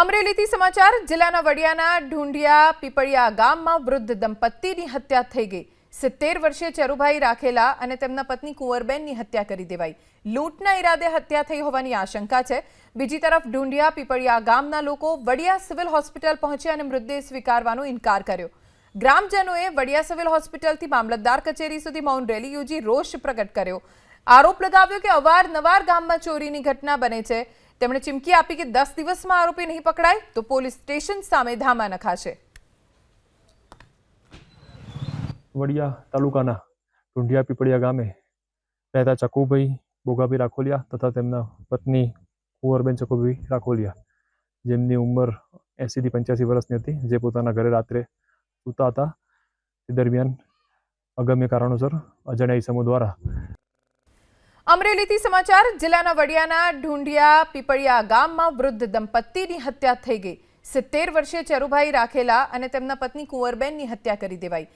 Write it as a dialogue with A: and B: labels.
A: અમરેલીથી સમાચાર, જિલ્લાના વડિયાના ઢુંઢિયા પીપળિયા ગામમાં વૃદ્ધ દંપતીની હત્યા થઈ ગઈ. સિત્તેર વર્ષે ચરુભાઈ રાખેલા અને તેમના પત્ની કુંવરબેનની હત્યા કરી દેવાઈ. લૂંટના ઈરાદે હત્યા થઈ હોવાની આશંકા છે. બીજી તરફ ઢુંઢિયા પીપળિયા ગામના લોકો વડિયા સિવિલ હોસ્પિટલ પહોંચ્યા અને મૃતદેહ સ્વીકારવાનો ઇનકાર કર્યો. ગ્રામજનોએ વડિયા સિવિલ હોસ્પિટલથી મામલતદાર કચેરી સુધી મૌન રેલી યોજી રોષ પ્રગટ કર્યો. આરોપ લગાવ્યો કે અવારનવાર ગામમાં ચોરીની ઘટના બને છે. તેમણે ચીમકી આપી કે દસ દિવસમાં આરોપી નહીં પકડાય તો પોલીસ સ્ટેશન સામે ધામા નખાશે.
B: વડિયા તાલુકાના ઢુંઢિયા પીપળિયા ગામે રહેતા ચકુભાઈ બોગાભાઈ રાખોલિયા તથા તેમના પત્ની કુંવરબેન ચકુભાઈ રાખોલિયા, જેમની ઉંમર એંસીથી પંચ્યાસી વર્ષની હતી, જે પોતાના ઘરે રાત્રે સૂતા હતા. તે દરમિયાન અગમ્ય કારણોસર અજાણ્યા ઇસમો દ્વારા
A: અમરેલીથી સમાચાર, જિલ્લાના વડિયાના ઢુંઢિયા પીપળિયા ગામમાં વૃદ્ધ દંપતીની હત્યા થઈ ગઈ. સિત્તેર વર્ષીય ચરુભાઈ રાખેલા અને તેમના પત્ની કુંવરબેનની હત્યા કરી દેવાઈ.